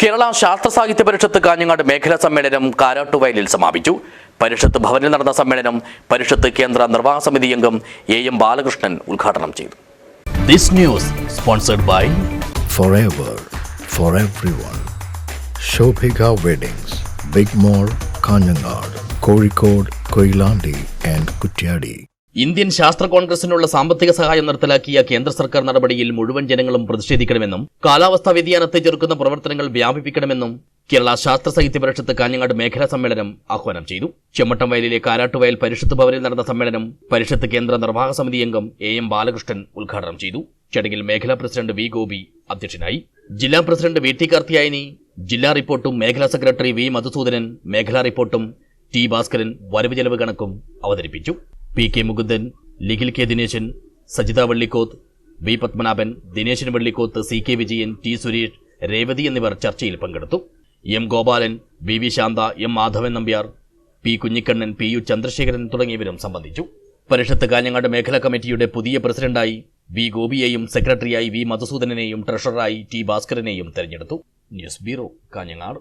കേരള ശാസ്ത്ര സാഹിത്യ പരിഷത്ത് കാഞ്ഞങ്ങാട് മേഖലാ സമ്മേളനം കാരാട്ടുവയലിൽ സമാപിച്ചു. പരിഷത്ത് ഭവനിൽ നടന്ന സമ്മേളനം പരിഷത്ത് കേന്ദ്ര നിർവാഹക സമിതി അംഗം എ എം ബാലകൃഷ്ണൻ ഉദ്ഘാടനം ചെയ്തു. This news sponsored by forever for every one Shobhika weddings big mall Kanhangad Kozhikode Koyilandy and Kutyadi. Indian ശാസ്ത്ര കോൺഗ്രസിനുള്ള സാമ്പത്തിക സഹായം നിർത്തലാക്കിയ കേന്ദ്ര സർക്കാർ നടപടിയിൽ മുഴുവൻ ജനങ്ങളും പ്രതിഷേധിക്കണമെന്നും കാലാവസ്ഥാ വ്യതിയാനത്തെ ചെറുക്കുന്ന പ്രവർത്തനങ്ങൾ വ്യാപിപ്പിക്കണമെന്നും കേരള ശാസ്ത്ര സാഹിത്യ പരിഷത്ത് കാഞ്ഞങ്ങാട് മേഖലാ സമ്മേളനം ആഹ്വാനം ചെയ്തു. ചെമ്മട്ടം വയലിലെ കാരാട്ടുവയൽ പരിഷത്ത് ഭവനിൽ നടന്ന സമ്മേളനം പരിഷത്ത് കേന്ദ്ര നിർവാഹക സമിതി അംഗം എ എം ബാലകൃഷ്ണൻ ഉദ്ഘാടനം ചെയ്തു. ചടങ്ങിൽ മേഖലാ പ്രസിഡന്റ് വി ഗോപി അധ്യക്ഷനായി. ജില്ലാ പ്രസിഡന്റ് വി ടി കാർത്തിയായനി ജില്ലാ റിപ്പോർട്ടും മേഖലാ സെക്രട്ടറി വി മധുസൂദനൻ മേഖലാ റിപ്പോർട്ടും ടി ഭാസ്കരൻ വരവ് ചെലവ് കണക്കും അവതരിപ്പിച്ചു. P K Mukundan Likhil K Dineshan Sajitha Vallikoth V Padmanabhan Dineshan Vallikoth C K Vijayan T Suresh Revathi എന്നിവർ ചർച്ചയിൽ പങ്കെടുത്തു. M Gopalan V V Shantha M Madhavan Nambiar P Kunhikannan P U Chandrasekharan തുടങ്ങിയവരും സംബന്ധിച്ചു. പരിഷത്ത് കാഞ്ഞങ്ങാട് മേഖലാ കമ്മിറ്റിയുടെ പുതിയ പ്രസിഡന്റായി V ഗോപിയെയും സെക്രട്ടറിയായി വി മധുസൂദനെയും ട്രഷററായി ടി ഭാസ്കരനെയും തെരഞ്ഞെടുത്തു. News bureau Kanhangad.